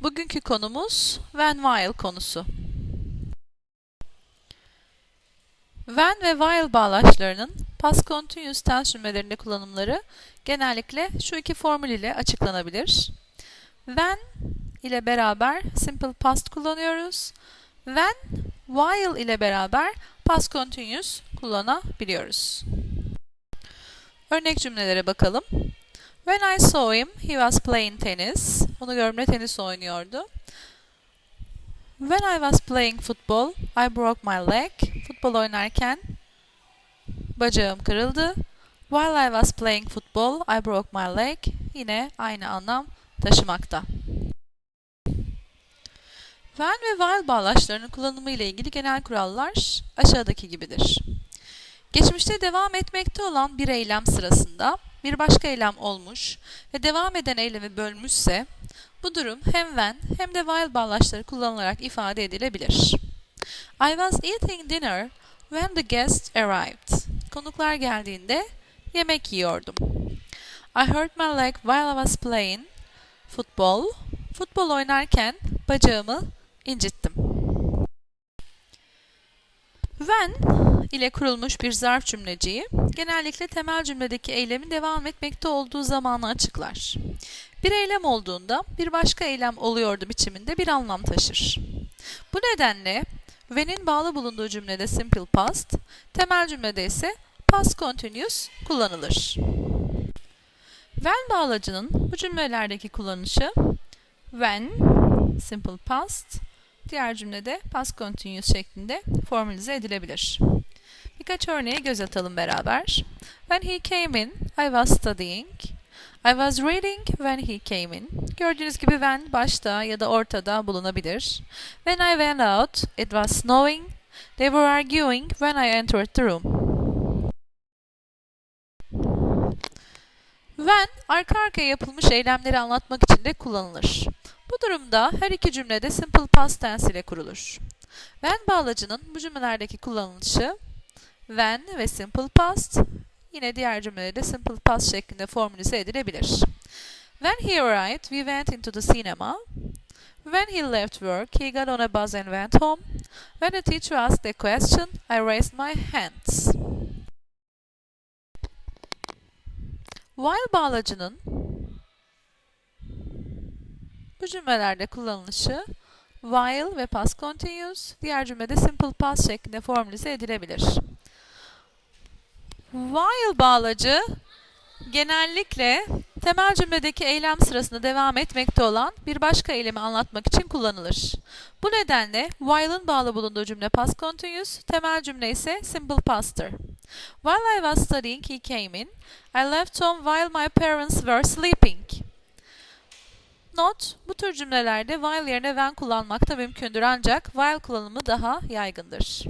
Bugünkü konumuz when while konusu. When ve while bağlaçlarının past continuous tense cümlelerinde kullanımları genellikle şu iki formül ile açıklanabilir. When ile beraber simple past kullanıyoruz. When, while ile beraber past continuous kullanabiliyoruz. Örnek cümlelere bakalım. When I saw him, he was playing tennis. Onu gördüğümde tenis oynuyordu. When I was playing football, I broke my leg. Futbol oynarken bacağım kırıldı. While I was playing football, I broke my leg. Yine aynı anlam taşımakta. When ve while bağlaçlarının kullanımı ile ilgili genel kurallar aşağıdaki gibidir. Geçmişte devam etmekte olan bir eylem sırasında bir başka eylem olmuş ve devam eden eylemi bölmüşse bu durum hem when hem de while bağlaçları kullanılarak ifade edilebilir. I was eating dinner when the guests arrived. Konuklar geldiğinde yemek yiyordum. I hurt my leg while I was playing football. Futbol oynarken bacağımı incittim. When ile kurulmuş bir zarf cümleciği genellikle temel cümledeki eylemin devam etmekte olduğu zamanı açıklar. Bir eylem olduğunda bir başka eylem oluyordu biçiminde bir anlam taşır. Bu nedenle when'in bağlı bulunduğu cümlede simple past, temel cümlede ise past continuous kullanılır. When bağlacının bu cümlelerdeki kullanışı when, simple past, diğer cümlede past continuous şeklinde formülize edilebilir. Birkaç örneğe göz atalım beraber. When he came in, I was studying. I was reading when he came in. Gördüğünüz gibi when başta ya da ortada bulunabilir. When I went out, it was snowing. They were arguing when I entered the room. When arka arkaya yapılmış eylemleri anlatmak için de kullanılır. Bu durumda her iki cümlede simple past tense ile kurulur. When bağlacının bu cümlelerdeki kullanılışı when ve simple past yine diğer cümlede simple past şeklinde formülize edilebilir. When he arrived, we went into the cinema. When he left work, he got on a bus and went home. When the teacher asked a question, I raised my hands. While bağlacının bu cümlelerde kullanılışı while ve past continuous, diğer cümlede simple past şeklinde formülize edilebilir. While bağlacı genellikle temel cümledeki eylem sırasında devam etmekte olan bir başka eylemi anlatmak için kullanılır. Bu nedenle while'ın bağlı bulunduğu cümle past continuous, temel cümle ise simple past'tır. While I was studying, he came in. I left home while my parents were sleeping. Not, bu tür cümlelerde while yerine when kullanmak da mümkündür ancak while kullanımı daha yaygındır.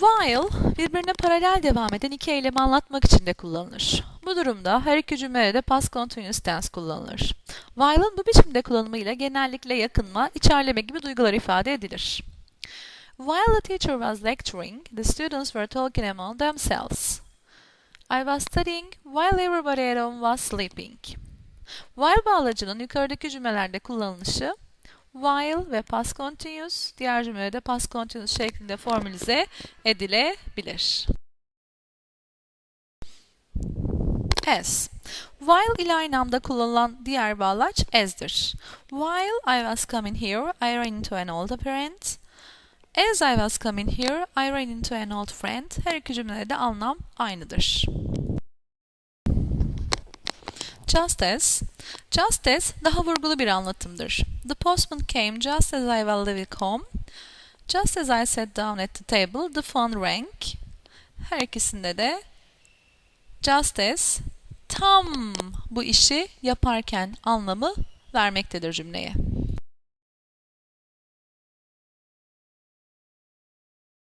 While, birbirine paralel devam eden iki eylemi anlatmak için de kullanılır. Bu durumda her iki cümlede de past continuous tense kullanılır. While'ın bu biçimde kullanımıyla genellikle yakınma, içerleme gibi duygular ifade edilir. While the teacher was lecturing, the students were talking among themselves. I was studying while everybody at home was sleeping. While bağlacının yukarıdaki cümlelerde kullanılışı while ve past continuous, diğer cümlede past continuous şeklinde formülize edilebilir. As. While ile aynı anda kullanılan diğer bağlaç as'dir. While I was coming here, I ran into an old parent. As I was coming here, I ran into an old friend. Her iki cümlede de anlam aynıdır. Just as. Just as daha vurgulu bir anlatımdır. The postman came just as I was leaving home. Just as I sat down at the table, the phone rang. Her ikisinde de just as tam bu işi yaparken anlamı vermektedir cümleye.